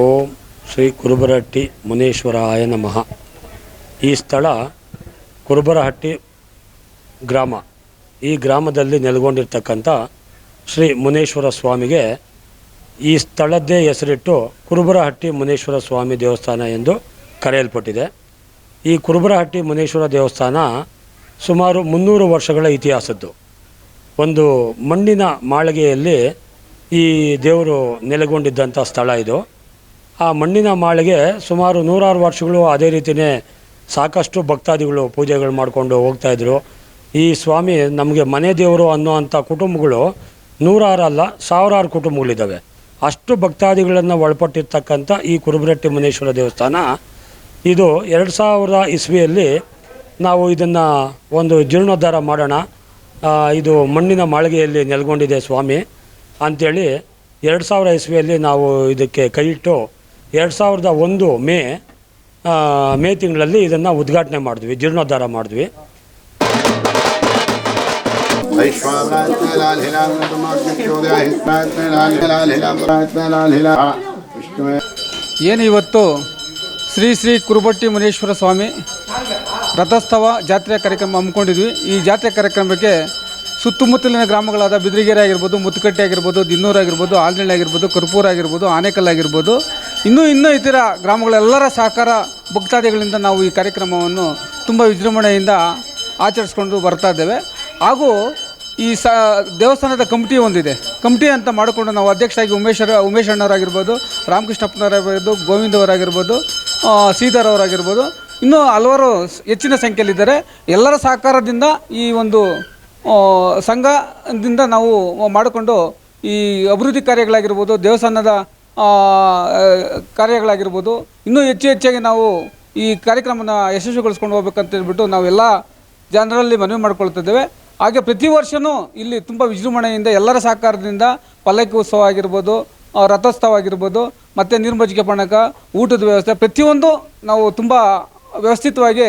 ಓಂ ಶ್ರೀ ಕುರುಬರಹಟ್ಟಿ ಮುನೇಶ್ವರಾಯ ನಮಃ. ಈ ಸ್ಥಳ ಕುರುಬರಹಟ್ಟಿ ಗ್ರಾಮ. ಈ ಗ್ರಾಮದಲ್ಲಿ ನೆಲೆಗೊಂಡಿರ್ತಕ್ಕಂಥ ಶ್ರೀ ಮುನೇಶ್ವರ ಸ್ವಾಮಿಗೆ ಈ ಸ್ಥಳದ್ದೇ ಹೆಸರಿಟ್ಟು ಕುರುಬರಹಟ್ಟಿ ಮುನೇಶ್ವರ ಸ್ವಾಮಿ ದೇವಸ್ಥಾನ ಎಂದು ಕರೆಯಲ್ಪಟ್ಟಿದೆ. ಈ ಕುರುಬರಹಟ್ಟಿ ಮುನೇಶ್ವರ ದೇವಸ್ಥಾನ ಸುಮಾರು ಮುನ್ನೂರು ವರ್ಷಗಳ ಇತಿಹಾಸದ್ದು. ಒಂದು ಮಣ್ಣಿನ ಮಾಳಿಗೆಯಲ್ಲಿ ಈ ದೇವರು ನೆಲೆಗೊಂಡಿದ್ದಂಥ ಸ್ಥಳ ಇದು. ಆ ಮಣ್ಣಿನ ಮಾಳಿಗೆ ಸುಮಾರು ನೂರಾರು ವರ್ಷಗಳು ಅದೇ ರೀತಿಯೇ ಸಾಕಷ್ಟು ಭಕ್ತಾದಿಗಳು ಪೂಜೆಗಳು ಮಾಡಿಕೊಂಡು ಹೋಗ್ತಾಯಿದ್ರು ಈ ಸ್ವಾಮಿ ನಮಗೆ ಮನೆ ದೇವರು ಅನ್ನುವಂಥ ಕುಟುಂಬಗಳು ನೂರಾರು ಅಲ್ಲ, ಸಾವಿರಾರು ಕುಟುಂಬಗಳಿದ್ದಾವೆ. ಅಷ್ಟು ಭಕ್ತಾದಿಗಳನ್ನು ಒಳಪಟ್ಟಿರ್ತಕ್ಕಂಥ ಈ ಕುರುಬರಟ್ಟಿ ಮುನೇಶ್ವರ ದೇವಸ್ಥಾನ, ಇದು ಎರಡು ಸಾವಿರದ ಇಸ್ವಿಯಲ್ಲಿ ನಾವು ಇದನ್ನು ಒಂದು ಜೀರ್ಣೋದ್ಧಾರ ಮಾಡೋಣ. ಇದು ಮಣ್ಣಿನ ಮಾಳಿಗೆಯಲ್ಲಿ ನೆಲೆಗೊಂಡಿದೆ ಸ್ವಾಮಿ. ಅಂಥೇಳಿ ಎರಡು ಸಾವಿರ ಇಸ್ವಿಯಲ್ಲಿ ನಾವು ಇದಕ್ಕೆ ಕೈಯಿಟ್ಟು ಎರಡು ಸಾವಿರದ ಒಂದು ಮೇ ಮೇ ತಿಂಗಳಲ್ಲಿ ಇದನ್ನು ಉದ್ಘಾಟನೆ ಮಾಡಿದ್ವಿ, ಜೀರ್ಣೋದ್ಧಾರ ಮಾಡಿದ್ವಿ. ಏನು ಇವತ್ತು ಶ್ರೀ ಶ್ರೀ ಕುರುಬಟ್ಟಿ ಮುನೇಶ್ವರ ಸ್ವಾಮಿ ರಥೋತ್ಸವ ಜಾತ್ರೆ ಕಾರ್ಯಕ್ರಮ ಹಮ್ಮಿಕೊಂಡಿದ್ವಿ. ಈ ಜಾತ್ರೆ ಕಾರ್ಯಕ್ರಮಕ್ಕೆ ಸುತ್ತಮುತ್ತಲಿನ ಗ್ರಾಮಗಳಾದ ಬಿದ್ರಿಗೆರೆ ಆಗಿರ್ಬೋದು, ಮುತ್ತುಕಟ್ಟೆ ಆಗಿರ್ಬೋದು, ದಿನ್ನೂರು ಆಗಿರ್ಬೋದು ಆಲ್ನಳ್ಳಿ ಆಗಿರ್ಬೋದು, ಕರ್ಪೂರ ಆಗಿರ್ಬೋದು ಆನೇಕಲ್ ಆಗಿರ್ಬೋದು, ಇನ್ನೂ ಇನ್ನೂ ಇತರ ಗ್ರಾಮಗಳೆಲ್ಲರ ಸಹಕಾರ ಭಕ್ತಾದಿಗಳಿಂದ ನಾವು ಈ ಕಾರ್ಯಕ್ರಮವನ್ನು ತುಂಬ ವಿಜೃಂಭಣೆಯಿಂದ ಆಚರಿಸ್ಕೊಂಡು ಬರ್ತಾ ಇದ್ದೇವೆ. ಹಾಗೂ ಈ ಸ, ದೇವಸ್ಥಾನದ ಕಮಿಟಿ ಒಂದಿದೆ. ಕಮಿಟಿ ಅಂತ ಮಾಡಿಕೊಂಡು ನಾವು ಅಧ್ಯಕ್ಷರಾಗಿ ಉಮೇಶರ ಉಮೇಶ್ ಅಣ್ಣವರಾಗಿರ್ಬೋದು ರಾಮಕೃಷ್ಣಪ್ಪನವರಾಗಿರ್ಬೋದು ಗೋವಿಂದವರಾಗಿರ್ಬೋದು ಶ್ರೀಧರ್ ಅವರಾಗಿರ್ಬೋದು, ಇನ್ನೂ ಹಲವಾರು ಹೆಚ್ಚಿನ ಸಂಖ್ಯೆಯಲ್ಲಿದ್ದಾರೆ. ಎಲ್ಲರ ಸಹಕಾರದಿಂದ ಈ ಒಂದು ಸಂಘದಿಂದ ನಾವು ಮಾಡಿಕೊಂಡು ಈ ಅಭಿವೃದ್ಧಿ ಕಾರ್ಯಗಳಾಗಿರ್ಬೋದು, ದೇವಸ್ಥಾನದ ಕಾರ್ಯಗಳಾಗಿರ್ಬೋದು, ಇನ್ನೂ ಹೆಚ್ಚು ಹೆಚ್ಚಾಗಿ ನಾವು ಈ ಕಾರ್ಯಕ್ರಮನ ಯಶಸ್ವಿಗೊಳಿಸ್ಕೊಂಡು ಹೋಗ್ಬೇಕಂತ ಹೇಳ್ಬಿಟ್ಟು ನಾವೆಲ್ಲ ಜನರಲ್ಲಿ ಮನವಿ ಮಾಡ್ಕೊಳ್ತಿದ್ದೇವೆ. ಹಾಗೆ ಪ್ರತಿ ವರ್ಷವೂ ಇಲ್ಲಿ ತುಂಬ ವಿಜೃಂಭಣೆಯಿಂದ ಎಲ್ಲರ ಸಹಕಾರದಿಂದ ಪಲ್ಲಕ್ಕಿ ಉತ್ಸವ ಆಗಿರ್ಬೋದು ರಥೋತ್ಸವ ಆಗಿರ್ಬೋದು, ಮತ್ತು ನೀರ್ಮಜ್ಜಿಗೆ ಪಣಕ, ಊಟದ ವ್ಯವಸ್ಥೆ, ಪ್ರತಿಯೊಂದು ನಾವು ತುಂಬ ವ್ಯವಸ್ಥಿತವಾಗಿ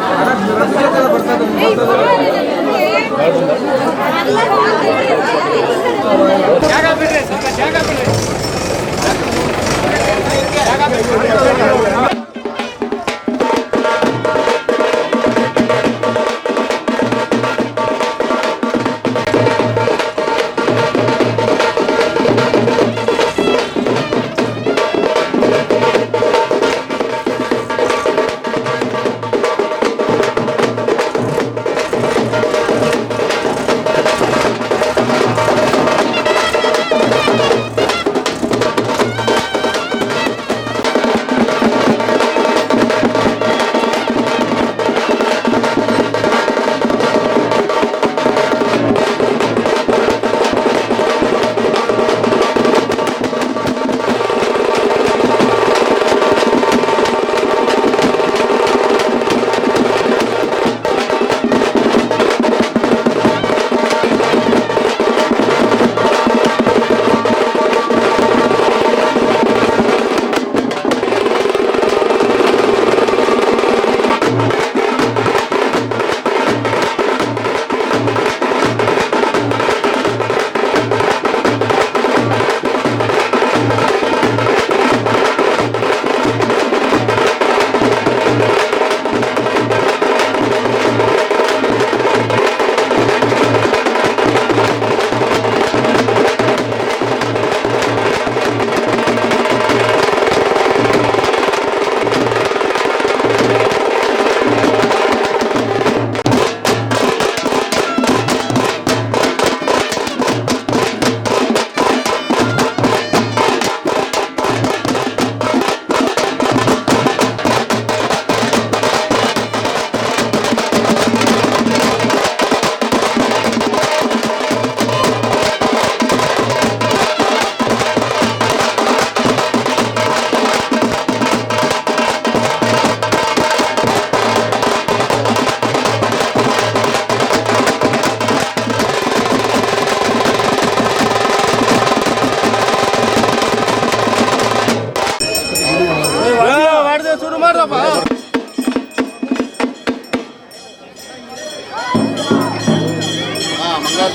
¡Ey, por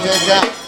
ಸತ್ಯಜ್ಜ ಓಂ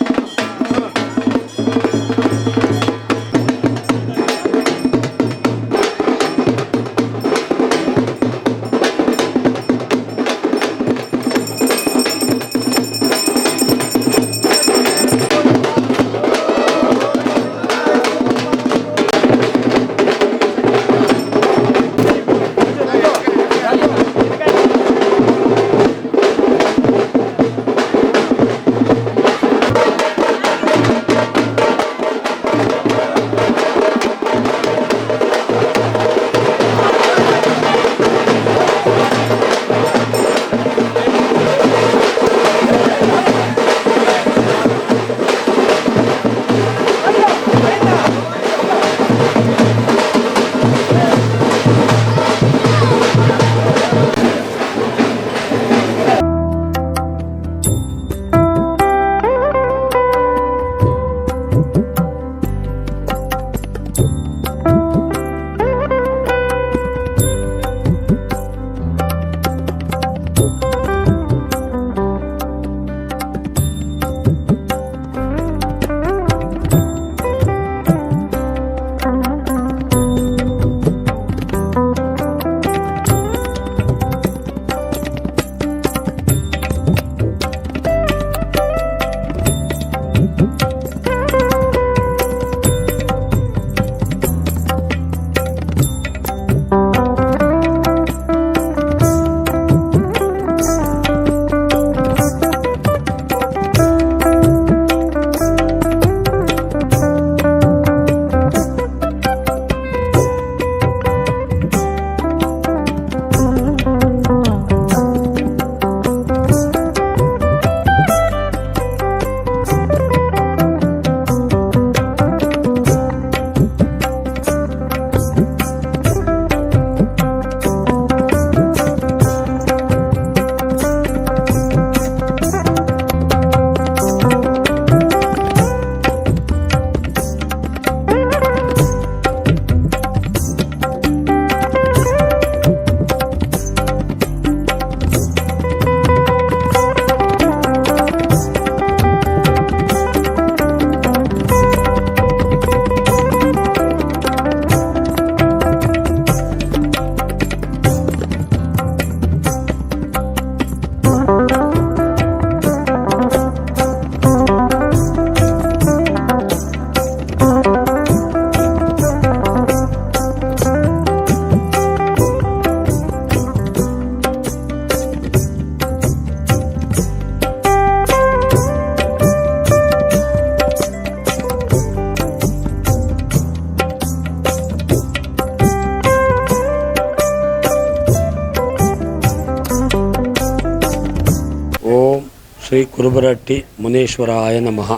ಶ್ರೀ ಕುರುಬರಹಟ್ಟಿ ಮುನೇಶ್ವರಾಯ ನಮಃ.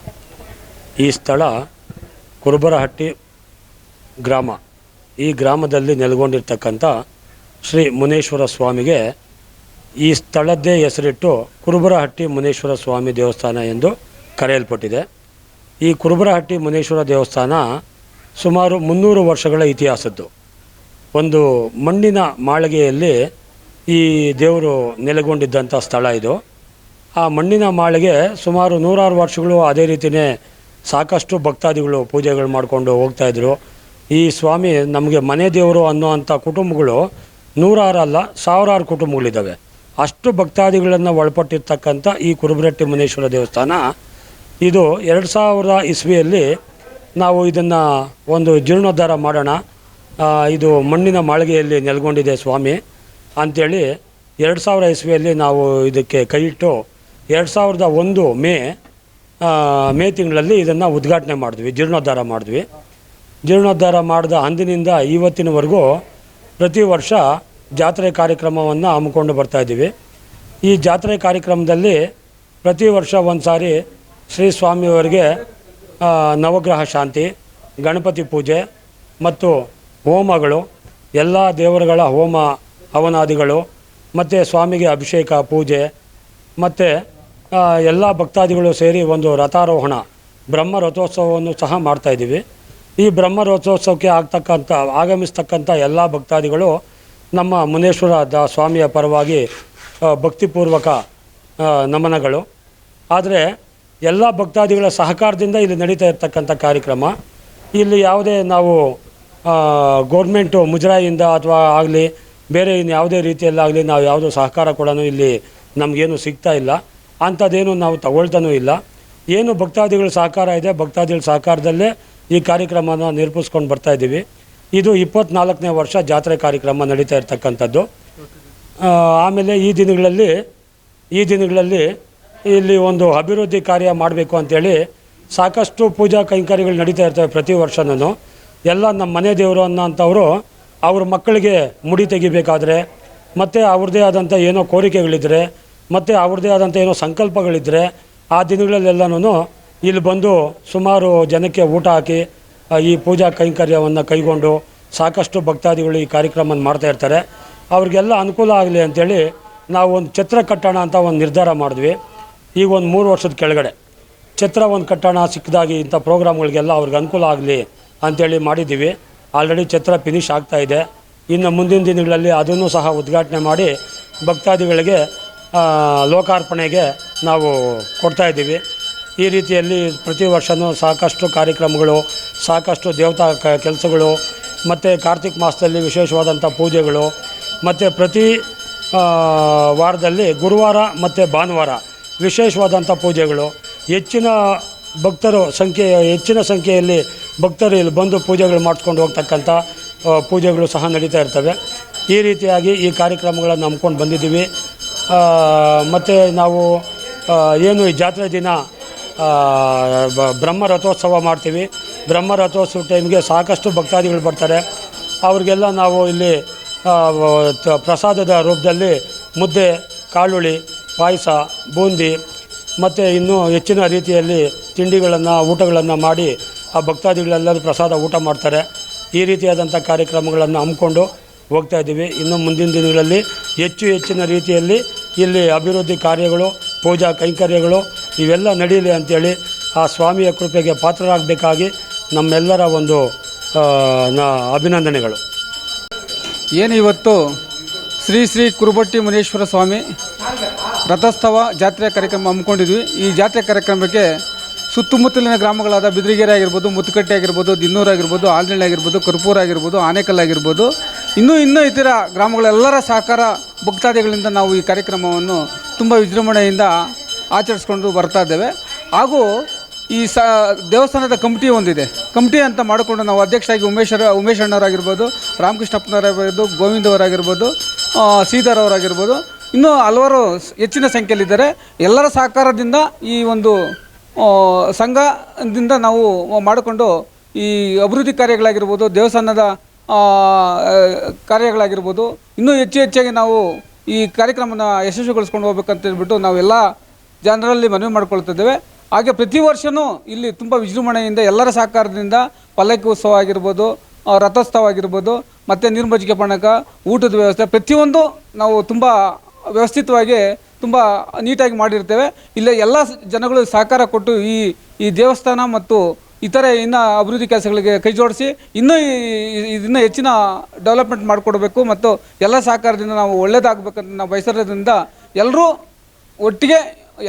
ಈ ಸ್ಥಳ ಕುರುಬರಹಟ್ಟಿ ಗ್ರಾಮ. ಈ ಗ್ರಾಮದಲ್ಲಿ ನೆಲೆಗೊಂಡಿರ್ತಕ್ಕಂಥ ಶ್ರೀ ಮುನೇಶ್ವರ ಸ್ವಾಮಿಗೆ ಈ ಸ್ಥಳದ್ದೇ ಹೆಸರಿಟ್ಟು ಕುರುಬರಹಟ್ಟಿ ಮುನೇಶ್ವರ ಸ್ವಾಮಿ ದೇವಸ್ಥಾನ ಎಂದು ಕರೆಯಲ್ಪಟ್ಟಿದೆ. ಈ ಕುರುಬರಹಟ್ಟಿ ಮುನೇಶ್ವರ ದೇವಸ್ಥಾನ ಸುಮಾರು ಮುನ್ನೂರು ವರ್ಷಗಳ ಇತಿಹಾಸದ್ದು. ಒಂದು ಮಣ್ಣಿನ ಮಾಳಿಗೆಯಲ್ಲಿ ಈ ದೇವರು ನೆಲೆಗೊಂಡಿದ್ದಂಥ ಸ್ಥಳ ಇದು. ಆ ಮಣ್ಣಿನ ಮಾಳಿಗೆ ಸುಮಾರು ನೂರಾರು ವರ್ಷಗಳು ಅದೇ ರೀತಿಯೇ ಸಾಕಷ್ಟು ಭಕ್ತಾದಿಗಳು ಪೂಜೆಗಳು ಮಾಡಿಕೊಂಡು ಹೋಗ್ತಾಯಿದ್ರು ಈ ಸ್ವಾಮಿ ನಮಗೆ ಮನೆ ದೇವರು ಅನ್ನುವಂಥ ಕುಟುಂಬಗಳು ನೂರಾರು ಅಲ್ಲ ಸಾವಿರಾರು ಕುಟುಂಬಗಳಿದ್ದಾವೆ. ಅಷ್ಟು ಭಕ್ತಾದಿಗಳನ್ನು ಒಳಪಟ್ಟಿರ್ತಕ್ಕಂಥ ಈ ಕುರುಬರಟ್ಟಿ ಮುನೇಶ್ವರ ದೇವಸ್ಥಾನ, ಇದು ಎರಡು ಸಾವಿರದ ಇಸ್ವಿಯಲ್ಲಿ ನಾವು ಇದನ್ನು ಒಂದು ಜೀರ್ಣೋದ್ಧಾರ ಮಾಡೋಣ. ಇದು ಮಣ್ಣಿನ ಮಾಳಿಗೆಯಲ್ಲಿ ನೆಲೆಗೊಂಡಿದೆ ಸ್ವಾಮಿ. ಅಂಥೇಳಿ ಎರಡು ಸಾವಿರ ಇಸ್ವಿಯಲ್ಲಿ ನಾವು ಇದಕ್ಕೆ ಕೈಯಿಟ್ಟು ಎರಡು ಸಾವಿರದ ಒಂದು ಮೇ ಮೇ ತಿಂಗಳಲ್ಲಿ ಇದನ್ನು ಉದ್ಘಾಟನೆ ಮಾಡಿದ್ವಿ, ಜೀರ್ಣೋದ್ಧಾರ ಮಾಡಿದ್ವಿ. ಜೀರ್ಣೋದ್ಧಾರ ಮಾಡಿದ ಅಂದಿನಿಂದ ಇವತ್ತಿನವರೆಗೂ ಪ್ರತಿ ವರ್ಷ ಜಾತ್ರೆ ಕಾರ್ಯಕ್ರಮವನ್ನು ಹಮ್ಮಿಕೊಂಡು ಬರ್ತಾಯಿದ್ದೀವಿ ಈ ಜಾತ್ರೆ ಕಾರ್ಯಕ್ರಮದಲ್ಲಿ ಪ್ರತಿ ವರ್ಷ ಒಂದು ಸಾರಿ ಶ್ರೀ ಸ್ವಾಮಿಯವರಿಗೆ ನವಗ್ರಹ ಶಾಂತಿ, ಗಣಪತಿ ಪೂಜೆ ಮತ್ತು ಹೋಮಗಳು, ಎಲ್ಲ ದೇವರುಗಳ ಹೋಮ ಹವನಾದಿಗಳು, ಮತ್ತು ಸ್ವಾಮಿಗೆ ಅಭಿಷೇಕ, ಪೂಜೆ ಮತ್ತು ಎಲ್ಲ ಭಕ್ತಾದಿಗಳು ಸೇರಿ ಒಂದು ರಥಾರೋಹಣ, ಬ್ರಹ್ಮ ರಥೋತ್ಸವವನ್ನು ಸಹ ಮಾಡ್ತಾಯಿದ್ದೀವಿ ಈ ಬ್ರಹ್ಮ ರಥೋತ್ಸವಕ್ಕೆ ಆಗ್ತಕ್ಕಂಥ, ಆಗಮಿಸ್ತಕ್ಕಂಥ ಎಲ್ಲ ಭಕ್ತಾದಿಗಳು ನಮ್ಮ ಮುನೇಶ್ವರ ದ ಸ್ವಾಮಿಯ ಪರವಾಗಿ ಭಕ್ತಿಪೂರ್ವಕ ನಮನಗಳು. ಆದರೆ, ಎಲ್ಲ ಭಕ್ತಾದಿಗಳ ಸಹಕಾರದಿಂದ ಇಲ್ಲಿ ನಡೀತಾ ಇರ್ತಕ್ಕಂಥ ಕಾರ್ಯಕ್ರಮ. ಇಲ್ಲಿ ಯಾವುದೇ ನಾವು ಗೌರ್ಮೆಂಟು ಮುಜರಾಯಿಯಿಂದ ಅಥವಾ ಆಗಲಿ, ಬೇರೆ ಇನ್ನು ಯಾವುದೇ ರೀತಿಯಲ್ಲಾಗಲಿ ನಾವು ಯಾವುದೋ ಸಹಕಾರ ಕೂಡ ಇಲ್ಲಿ ನಮಗೇನು ಸಿಗ್ತಾ ಇಲ್ಲ. ಅಂಥದ್ದೇನು ನಾವು ತಗೊಳ್ತಾನೂ ಇಲ್ಲ. ಏನು ಭಕ್ತಾದಿಗಳ ಸಹಕಾರ ಇದೆ, ಭಕ್ತಾದಿಗಳ ಸಹಕಾರದಲ್ಲೇ ಈ ಕಾರ್ಯಕ್ರಮನ ನಿರೂಪಿಸ್ಕೊಂಡು ಬರ್ತಾ ಇದ್ದೀವಿ. ಇದು ಇಪ್ಪತ್ನಾಲ್ಕನೇ ವರ್ಷ ಜಾತ್ರೆ ಕಾರ್ಯಕ್ರಮ ನಡೀತಾ ಇರ್ತಕ್ಕಂಥದ್ದು. ಆಮೇಲೆ ಈ ದಿನಗಳಲ್ಲಿ ಈ ದಿನಗಳಲ್ಲಿ ಇಲ್ಲಿ ಒಂದು ಅಭಿವೃದ್ಧಿ ಕಾರ್ಯ ಮಾಡಬೇಕು ಅಂತೇಳಿ ಸಾಕಷ್ಟು ಪೂಜಾ ಕೈಂಕರ್ಯಗಳು ನಡೀತಾ ಇರ್ತವೆ ಪ್ರತಿ ವರ್ಷನೂ. ಎಲ್ಲ ನಮ್ಮ ಮನೆ ದೇವರು ಅನ್ನೋಂಥವ್ರು ಅವ್ರ ಮಕ್ಕಳಿಗೆ ಮುಡಿ ತೆಗಿಬೇಕಾದ್ರೆ ಮತ್ತು ಅವ್ರದ್ದೇ ಆದಂಥ ಏನೋ ಕೋರಿಕೆಗಳಿದ್ದರೆ ಮತ್ತು ಅವ್ರದ್ದೇ ಆದಂಥ ಏನೋ ಸಂಕಲ್ಪಗಳಿದ್ದರೆ ಆ ದಿನಗಳಲ್ಲೆಲ್ಲನೂ ಇಲ್ಲಿ ಬಂದು ಸುಮಾರು ಜನಕ್ಕೆ ಊಟ ಹಾಕಿ ಈ ಪೂಜಾ ಕೈಂಕರ್ಯವನ್ನು ಕೈಗೊಂಡು ಸಾಕಷ್ಟು ಭಕ್ತಾದಿಗಳು ಈ ಕಾರ್ಯಕ್ರಮವನ್ನು ಮಾಡ್ತಾ ಇರ್ತಾರೆ. ಅವ್ರಿಗೆಲ್ಲ ಅನುಕೂಲ ಆಗಲಿ ಅಂಥೇಳಿ ನಾವು ಒಂದು ಛತ್ರ ಕಟ್ಟೋಣ ಅಂತ ಒಂದು ನಿರ್ಧಾರ ಮಾಡಿದ್ವಿ. ಈಗ ಒಂದು ಮೂರು ವರ್ಷದ ಕೆಳಗಡೆ ಛತ್ರ ಒಂದು ಕಟ್ಟೋಣ ಸಿಕ್ಕದಾಗಿ ಇಂಥ ಪ್ರೋಗ್ರಾಮ್ಗಳಿಗೆಲ್ಲ ಅವ್ರಿಗೆ ಅನುಕೂಲ ಆಗಲಿ ಅಂಥೇಳಿ ಮಾಡಿದ್ದೀವಿ. ಆಲ್ರೆಡಿ ಛತ್ರ ಫಿನಿಶ್ ಆಗ್ತಾಯಿದೆ ಇನ್ನು ಮುಂದಿನ ದಿನಗಳಲ್ಲಿ ಅದನ್ನು ಸಹ ಉದ್ಘಾಟನೆ ಮಾಡಿ ಭಕ್ತಾದಿಗಳಿಗೆ ಲೋಕಾರ್ಪಣೆಗೆ ನಾವು ಕೊಡ್ತಾ ಇದ್ದೀವಿ. ಈ ರೀತಿಯಲ್ಲಿ ಪ್ರತಿ ವರ್ಷವೂ ಸಾಕಷ್ಟು ಕಾರ್ಯಕ್ರಮಗಳು, ಸಾಕಷ್ಟು ದೇವತಾ ಕ, ಕೆಲಸಗಳು, ಮತ್ತು ಕಾರ್ತಿಕ್ ಮಾಸದಲ್ಲಿ ವಿಶೇಷವಾದಂಥ ಪೂಜೆಗಳು, ಮತ್ತು ಪ್ರತಿ ವಾರದಲ್ಲಿ ಗುರುವಾರ ಮತ್ತು ಭಾನುವಾರ ವಿಶೇಷವಾದಂಥ ಪೂಜೆಗಳು. ಹೆಚ್ಚಿನ ಭಕ್ತರು ಸಂಖ್ಯೆ ಹೆಚ್ಚಿನ ಸಂಖ್ಯೆಯಲ್ಲಿ ಭಕ್ತರು ಇಲ್ಲಿ ಬಂದು ಪೂಜೆಗಳು ಮಾಡಿಸ್ಕೊಂಡು ಹೋಗ್ತಕ್ಕಂಥ ಪೂಜೆಗಳು ಸಹ ನಡೀತಾ ಇರ್ತವೆ. ಈ ರೀತಿಯಾಗಿ ಈ ಕಾರ್ಯಕ್ರಮಗಳನ್ನು ನಂಬ್ಕೊಂಡು ಬಂದಿದ್ದೀವಿ. ಮತ್ತು ನಾವು ಏನು ಈ ಜಾತ್ರೆ ದಿನ ಬ್ರಹ್ಮ ರಥೋತ್ಸವ ಮಾಡ್ತೀವಿ. ಬ್ರಹ್ಮ ರಥೋತ್ಸವ ಟೈಮ್ಗೆ ಸಾಕಷ್ಟು ಭಕ್ತಾದಿಗಳು ಬರ್ತಾರೆ. ಅವ್ರಿಗೆಲ್ಲ ನಾವು ಇಲ್ಲಿ ಪ್ರಸಾದದ ರೂಪದಲ್ಲಿ ಮುದ್ದೆ, ಕಾಳುಳಿ, ಪಾಯಸ, ಬೂಂದಿ, ಮತ್ತು ಇನ್ನೂ ಹೆಚ್ಚಿನ ರೀತಿಯಲ್ಲಿ ತಿಂಡಿಗಳನ್ನು, ಊಟಗಳನ್ನು ಮಾಡಿ ಆ ಭಕ್ತಾದಿಗಳೆಲ್ಲರೂ ಪ್ರಸಾದ ಊಟ ಮಾಡ್ತಾರೆ. ಈ ರೀತಿಯಾದಂಥ ಕಾರ್ಯಕ್ರಮಗಳನ್ನು ಹಮ್ಮಿಕೊಂಡು ಹೋಗ್ತಾ ಇದ್ದೀವಿ. ಇನ್ನು ಮುಂದಿನ ದಿನಗಳಲ್ಲಿ ಹೆಚ್ಚು ಹೆಚ್ಚಿನ ರೀತಿಯಲ್ಲಿ ಇಲ್ಲಿ ಅಭಿವೃದ್ಧಿ ಕಾರ್ಯಗಳು, ಪೂಜಾ ಕೈಂಕರ್ಯಗಳು ಇವೆಲ್ಲ ನಡೀಲಿ ಅಂಥೇಳಿ ಆ ಸ್ವಾಮಿಯ ಕೃಪೆಗೆ ಪಾತ್ರರಾಗಬೇಕಾಗಿ ನಮ್ಮೆಲ್ಲರ ಒಂದು ಅಭಿನಂದನೆಗಳು. ಏನು ಇವತ್ತು ಶ್ರೀ ಶ್ರೀ ಕುರುಬಟ್ಟಿ ಮುನೇಶ್ವರ ಸ್ವಾಮಿ ರಥೋತ್ಸವ ಜಾತ್ರೆ ಕಾರ್ಯಕ್ರಮ ಹಮ್ಮಿಕೊಂಡಿದ್ವಿ. ಈ ಜಾತ್ರೆ ಕಾರ್ಯಕ್ರಮಕ್ಕೆ ಸುತ್ತಮುತ್ತಲಿನ ಗ್ರಾಮಗಳಾದ ಬಿದ್ರಿಗೆರೆ ಆಗಿರ್ಬೋದು, ಮುತ್ತುಕಟ್ಟೆ ಆಗಿರ್ಬೋದು, ದಿನ್ನೂರು ಆಗಿರ್ಬೋದು ಆಲ್ನಳ್ಳಿ ಆಗಿರ್ಬೋದು, ಕರ್ಪೂರ ಆಗಿರ್ಬೋದು, ಆನೇಕಲ್ ಆಗಿರ್ಬೋದು, ಇನ್ನೂ ಇನ್ನೂ ಇತರ ಗ್ರಾಮಗಳೆಲ್ಲರ ಸಹಕಾರ ಭಕ್ತಾದಿಗಳಿಂದ ನಾವು ಈ ಕಾರ್ಯಕ್ರಮವನ್ನು ತುಂಬ ವಿಜೃಂಭಣೆಯಿಂದ ಆಚರಿಸ್ಕೊಂಡು ಬರ್ತಾ ಇದ್ದೇವೆ. ಹಾಗೂ ಈ ಸ, ದೇವಸ್ಥಾನದ ಕಮಿಟಿ ಒಂದಿದೆ. ಕಮಿಟಿ ಅಂತ ಮಾಡಿಕೊಂಡು ನಾವು ಅಧ್ಯಕ್ಷರಾಗಿ ಉಮೇಶ್ವರ ಉಮೇಶ್ ಅಣ್ಣವರಾಗಿರ್ಬೋದು ರಾಮಕೃಷ್ಣಪ್ಪನವರಾಗಿರ್ಬೋದು ಗೋವಿಂದವರಾಗಿರ್ಬೋದು ಅವರಾಗಿರ್ಬೋದು, ಇನ್ನೂ ಹಲವಾರು ಹೆಚ್ಚಿನ ಸಂಖ್ಯೆಯಲ್ಲಿದ್ದಾರೆ. ಎಲ್ಲರ ಸಹಕಾರದಿಂದ ಈ ಒಂದು ಸಂಘದಿಂದ ನಾವು ಮಾಡಿಕೊಂಡು ಈ ಅಭಿವೃದ್ಧಿ ಕಾರ್ಯಗಳಾಗಿರ್ಬೋದು, ದೇವಸ್ಥಾನದ ಕಾರ್ಯಗಳಾಗಿರ್ಬೋದು, ಇನ್ನೂ ಹೆಚ್ಚು ಹೆಚ್ಚಾಗಿ ನಾವು ಈ ಕಾರ್ಯಕ್ರಮನ ಯಶಸ್ವಿಗೊಳಿಸ್ಕೊಂಡು ಹೋಗ್ಬೇಕಂತ ಹೇಳ್ಬಿಟ್ಟು ನಾವೆಲ್ಲ ಜನರಲ್ಲಿ ಮನವಿ ಮಾಡ್ಕೊಳ್ತಿದ್ದೇವೆ. ಹಾಗೆ ಪ್ರತಿ ವರ್ಷವೂ ಇಲ್ಲಿ ತುಂಬ ವಿಜೃಂಭಣೆಯಿಂದ ಎಲ್ಲರ ಸಹಕಾರದಿಂದ ಪಲ್ಲಕ್ಕಿ ಉತ್ಸವ ಆಗಿರ್ಬೋದು ರಥೋತ್ಸವ ಆಗಿರ್ಬೋದು, ಮತ್ತು ನೀರ್ಮಜ್ಜಿಗೆ ಪಣಕ, ಊಟದ ವ್ಯವಸ್ಥೆ, ಪ್ರತಿಯೊಂದು ನಾವು ತುಂಬ ವ್ಯವಸ್ಥಿತವಾಗಿ ತುಂಬ ನೀಟಾಗಿ ಮಾಡಿರ್ತೇವೆ. ಇಲ್ಲೇ ಎಲ್ಲ ಜನಗಳು ಸಹಕಾರ ಕೊಟ್ಟು ಈ ಈ ದೇವಸ್ಥಾನ ಮತ್ತು ಇತರೆ ಇನ್ನು ಅಭಿವೃದ್ಧಿ ಕೆಲಸಗಳಿಗೆ ಕೈ ಜೋಡಿಸಿ ಇನ್ನೂ ಇದನ್ನ ಹೆಚ್ಚಿನ ಡೆವಲಪ್ಮೆಂಟ್ ಮಾಡಿಕೊಡ್ಬೇಕು ಮತ್ತು ಎಲ್ಲ ಸಹಕಾರದಿಂದ ನಾವು ಒಳ್ಳೇದಾಗಬೇಕಂತ ನಾವು ಬಯಸಿರೋದ್ರಿಂದ ಎಲ್ಲರೂ ಒಟ್ಟಿಗೆ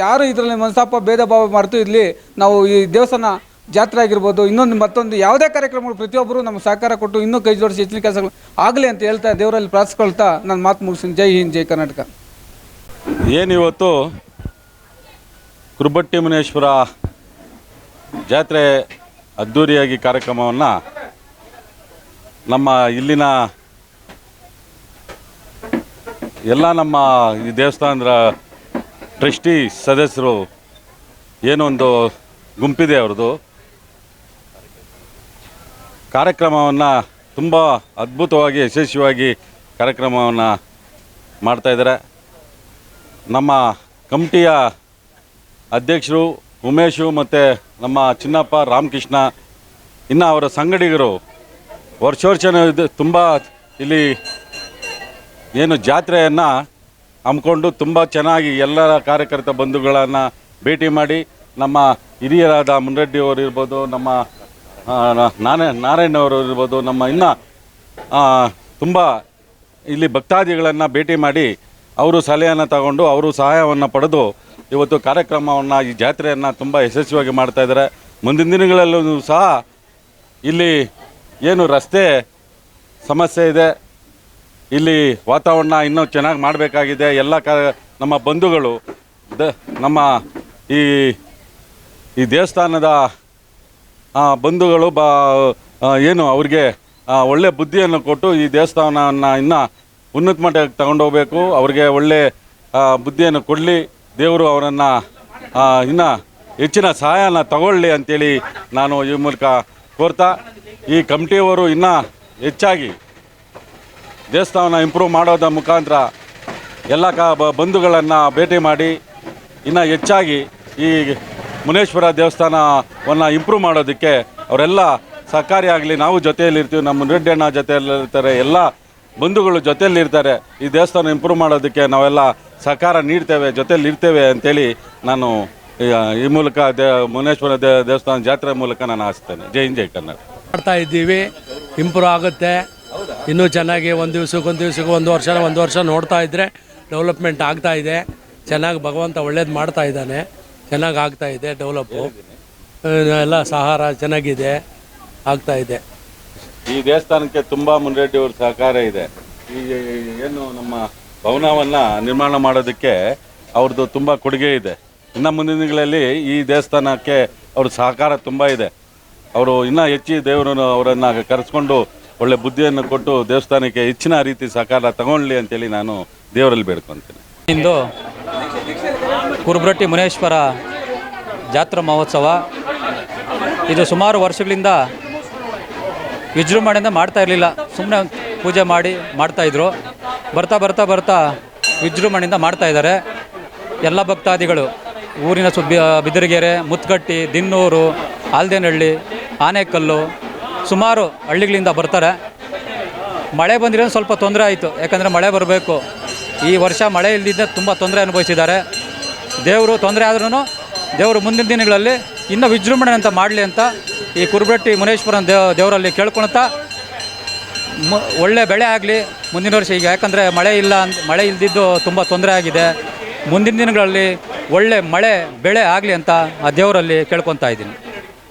ಯಾರು ಇದರಲ್ಲಿ ಮನಸ್ತಾಪ ಭೇದ ಭಾವ ಮಾಡ್ತು ಇಲ್ಲಿ ನಾವು ಈ ದೇವಸ್ಥಾನ ಜಾತ್ರೆ ಆಗಿರ್ಬೋದು, ಇನ್ನೊಂದು ಮತ್ತೊಂದು ಯಾವುದೇ ಕಾರ್ಯಕ್ರಮಗಳು ಪ್ರತಿಯೊಬ್ಬರು ನಮ್ಮ ಸಹಕಾರ ಕೊಟ್ಟು ಇನ್ನೂ ಕೈ ಜೋಡಿಸಿ ಹೆಚ್ಚಿನ ಕೆಲಸಗಳು ಆಗಲಿ ಅಂತ ಹೇಳ್ತಾ ದೇವರಲ್ಲಿ ಪ್ರಾರ್ಥಿಸ್ಕೊಳ್ತಾ ನಾನು ಮಾತು ಮುಗಿಸ್ತೀನಿ. ಜೈ ಹಿಂದ್, ಜೈ ಕರ್ನಾಟಕ. ಏನಿವತ್ತು? ಕುರುಬಟ್ಟಿ ಮುನೇಶ್ವರ ಜಾತ್ರೆ ಅದ್ಧೂರಿಯಾಗಿ ಕಾರ್ಯಕ್ರಮವನ್ನು ನಮ್ಮ ಇಲ್ಲಿನ ಎಲ್ಲ ನಮ್ಮ ಈ ದೇವಸ್ಥಾನದ ಟ್ರಸ್ಟಿ ಸದಸ್ಯರು ಏನೊಂದು ಗುಂಪಿದೆ ಅವ್ರದ್ದು. ಕಾರ್ಯಕ್ರಮವನ್ನು ತುಂಬ ಅದ್ಭುತವಾಗಿ ಯಶಸ್ವಿಯಾಗಿ ಕಾರ್ಯಕ್ರಮವನ್ನು ಮಾಡ್ತಾಯಿದ್ದಾರೆ ನಮ್ಮ ಕಮಿಟಿಯ ಅಧ್ಯಕ್ಷರು ಉಮೇಶು ಮತ್ತು ನಮ್ಮ ಚಿನ್ನಪ್ಪ ರಾಮಕೃಷ್ಣ, ಇನ್ನು ಅವರ ಸಂಗಡಿಗರು ವರ್ಷ ವರ್ಷನೂ ಇದು ತುಂಬ ಇಲ್ಲಿ ಏನು ಜಾತ್ರೆಯನ್ನು ಹಮ್ಮಿಕೊಂಡು ತುಂಬ ಚೆನ್ನಾಗಿ ಎಲ್ಲರ ಕಾರ್ಯಕರ್ತ ಬಂಧುಗಳನ್ನು ಭೇಟಿ ಮಾಡಿ ನಮ್ಮ ಹಿರಿಯರಾದ ಮುನ್ರೆಡ್ಡಿ ಅವರು ಇರ್ಬೋದು, ನಮ್ಮ ನಾರಾಯಣ ನಾನೇ ನಾರಾಯಣವರು ಇರ್ಬೋದು, ನಮ್ಮ ಇನ್ನು ತುಂಬ ಇಲ್ಲಿ ಭಕ್ತಾದಿಗಳನ್ನು ಭೇಟಿ ಮಾಡಿ ಅವರು ಸಲಹೆಯನ್ನು ತಗೊಂಡು ಅವರು ಸಹಾಯವನ್ನು ಪಡೆದು ಇವತ್ತು ಕಾರ್ಯಕ್ರಮವನ್ನು, ಈ ಜಾತ್ರೆಯನ್ನು ತುಂಬ ಯಶಸ್ವಿಯಾಗಿ ಮಾಡ್ತಾ ಇದ್ದಾರೆ. ಮುಂದಿನ ದಿನಗಳಲ್ಲೂ ಸಹ ಇಲ್ಲಿ ಏನು ರಸ್ತೆ ಸಮಸ್ಯೆ ಇದೆ. ಇಲ್ಲಿ ವಾತಾವರಣ ಇನ್ನೂ ಚೆನ್ನಾಗಿ ಮಾಡಬೇಕಾಗಿದೆ. ಎಲ್ಲ ಕ, ನಮ್ಮ ಬಂಧುಗಳು, ದ, ನಮ್ಮ ಈ ಈ ದೇವಸ್ಥಾನದ ಬಂಧುಗಳು ಬಾ ಏನು ಅವ್ರಿಗೆ ಒಳ್ಳೆ ಬುದ್ಧಿಯನ್ನು ಕೊಟ್ಟು ಈ ದೇವಸ್ಥಾನವನ್ನು ಇನ್ನೂ ಉನ್ನತ ಮಟ್ಟಕ್ಕೆ ತಗೊಂಡೋಗ್ಬೇಕು ಅವರಿಗೆ ಒಳ್ಳೆ ಬುದ್ಧಿಯನ್ನು ಕೊಡಲಿ. ದೇವರು ಅವರನ್ನು ಇನ್ನು ಹೆಚ್ಚಿನ ಸಹಾಯನ ತಗೊಳ್ಳಿ ಅಂತೇಳಿ ನಾನು ಈ ಮೂಲಕ ಕೋರ್ತಾ, ಈ ಕಮಿಟಿಯವರು ಇನ್ನೂ ಹೆಚ್ಚಾಗಿ ದೇವಸ್ಥಾನ ಇಂಪ್ರೂವ್ ಮಾಡೋದ ಮುಖಾಂತರ ಎಲ್ಲ ಕ ಬಂಧುಗಳನ್ನು ಭೇಟಿ ಮಾಡಿ, ಇನ್ನು ಹೆಚ್ಚಾಗಿ ಈ ಮುನೇಶ್ವರ ದೇವಸ್ಥಾನವನ್ನು ಇಂಪ್ರೂವ್ ಮಾಡೋದಕ್ಕೆ ಅವರೆಲ್ಲ ಸಹಕಾರಿಯಾಗಲಿ ನಾವು ಜೊತೆಯಲ್ಲಿರ್ತೀವಿ. ನಮ್ಮ ಮುನ್ರೆಡ್ಡಿ ಜೊತೆಯಲ್ಲಿರ್ತಾರೆ. ಎಲ್ಲ ಬಂಧುಗಳು ಜೊತೆಯಲ್ಲಿರ್ತಾರೆ, ಈ ದೇವಸ್ಥಾನ ಇಂಪ್ರೂವ್ ಮಾಡೋದಕ್ಕೆ ನಾವೆಲ್ಲ ಸಹಕಾರ ನೀಡ್ತೇವೆ ಜೊತೆಯಲ್ಲಿ ಇರ್ತೇವೆ ಅಂತೇಳಿ ನಾನು, ಈ- ಮೂಲಕ ದೇ, ಮುನೇಶ್ವರ ದೇ, ದೇವಸ್ಥಾನ ಜಾತ್ರೆ ಮೂಲಕ ನಾನು ಆಸ್ತೇನೆ ಜೈ ಹಿಂದ್, ಜೈ ಕನ್ನಡ. ಮಾಡ್ತಾ ಇದ್ದೀವಿ ಇಂಪ್ರೂವ್ ಆಗುತ್ತೆ. ಇನ್ನೂ ಚೆನ್ನಾಗಿ ಒಂದು ದಿವ್ಸಕ್ಕೆ ಒಂದು ದಿವ್ಸಕ್ಕೆ ಒಂದು ವರ್ಷ ಒಂದು ವರ್ಷ ನೋಡ್ತಾ ಇದ್ದರೆ ಡೆವಲಪ್ಮೆಂಟ್ ಆಗ್ತಾ ಇದೆ. ಚೆನ್ನಾಗಿ ಭಗವಂತ ಒಳ್ಳೇದು ಮಾಡ್ತಾ ಇದ್ದಾನೆ. ಚೆನ್ನಾಗಿ ಆಗ್ತಾ ಇದೆ ಡೆವಲಪ್ಪು ಎಲ್ಲ ಸಹಾರ ಚೆನ್ನಾಗಿದೆ, ಆಗ್ತಾ ಇದೆ. ಈ ದೇವಸ್ಥಾನಕ್ಕೆ ತುಂಬಾ ಮುನ್ರೆಡ್ಡಿ ಅವ್ರ ಸಹಕಾರ ಇದೆ. ಈ ಏನು ನಮ್ಮ ಭವನವನ್ನ ನಿರ್ಮಾಣ ಮಾಡೋದಕ್ಕೆ ಅವ್ರದ್ದು ತುಂಬಾ ಕೊಡುಗೆ ಇದೆ. ಇನ್ನು ಮುಂದಿನ ದಿನಗಳಲ್ಲಿ ಈ ದೇವಸ್ಥಾನಕ್ಕೆ ಅವ್ರ ಸಹಕಾರ ತುಂಬಾ ಇದೆ. ಅವರು ಇನ್ನೂ ಹೆಚ್ಚಿ ದೇವರನ್ನು ಅವರನ್ನು ಕರೆಸ್ಕೊಂಡು ಒಳ್ಳೆ ಬುದ್ಧಿಯನ್ನು ಕೊಟ್ಟು ದೇವಸ್ಥಾನಕ್ಕೆ ಹೆಚ್ಚಿನ ರೀತಿ ಸಹಕಾರ ತಗೊಳ್ಳಿ ಅಂತೇಳಿ ನಾನು ದೇವರಲ್ಲಿ ಬೇಡ್ಕೊತೀನಿ ಇಂದು ಕುರುಬ್ರಟ್ಟಿ ಮುನೇಶ್ವರ ಜಾತ್ರಾ ಮಹೋತ್ಸವ. ಇದು ಸುಮಾರು ವರ್ಷಗಳಿಂದ ವಿಜೃಂಭಣೆಯಿಂದ ಮಾಡ್ತಾ ಇರಲಿಲ್ಲ. ಸುಮ್ಮನೆ ಪೂಜೆ ಮಾಡಿ ಮಾಡ್ತಾಯಿದ್ರು ಬರ್ತಾ ಬರ್ತಾ ಬರ್ತಾ ವಿಜೃಂಭಣೆಯಿಂದ ಮಾಡ್ತಾ ಇದ್ದಾರೆ ಎಲ್ಲ ಭಕ್ತಾದಿಗಳು, ಊರಿನ ಸು ಬಿದಿರಿಗೆರೆ ಮುತ್ಗಟ್ಟಿ ದಿನ್ನೂರು ಆಲ್ದೇನಹಳ್ಳಿ ಆನೆಕಲ್ಲು ಸುಮಾರು ಹಳ್ಳಿಗಳಿಂದ ಬರ್ತಾರೆ. ಮಳೆ ಬಂದಿರೋ ಸ್ವಲ್ಪ ತೊಂದರೆ ಆಯಿತು. ಯಾಕಂದರೆ ಮಳೆ ಬರಬೇಕು. ಈ ವರ್ಷ ಮಳೆ ಇಲ್ಲದಿದ್ದ ತುಂಬ ತೊಂದರೆ ಅನುಭವಿಸಿದ್ದಾರೆ. ದೇವರು ತೊಂದರೆ ಆದ್ರೂ ದೇವರು ಮುಂದಿನ ದಿನಗಳಲ್ಲಿ ಇನ್ನೂ ವಿಜೃಂಭಣೆ ಅಂತ ಮಾಡಲಿ ಅಂತ ಈ ಕುರುಬಟ್ಟಿ ಮುನೇಶ್ವರನ ದೇವ ದೇವರಲ್ಲಿ ಕೇಳ್ಕೊಳ್ತಾ, ಮ, ಒಳ್ಳೆ ಬೆಳೆ ಆಗಲಿ. ಮುಂದಿನ ವರ್ಷ ಈಗ ಯಾಕಂದರೆ ಮಳೆ ಇಲ್ಲ ಅಂತ ಮಳೆ ಇಲ್ದಿದ್ದು ತುಂಬ ತೊಂದರೆ ಆಗಿದೆ. ಮುಂದಿನ ದಿನಗಳಲ್ಲಿ ಒಳ್ಳೆ ಮಳೆ, ಬೆಳೆ ಆಗಲಿ ಅಂತ ಆ ದೇವರಲ್ಲಿ ಕೇಳ್ಕೊತಾ ಇದ್ದೀನಿ.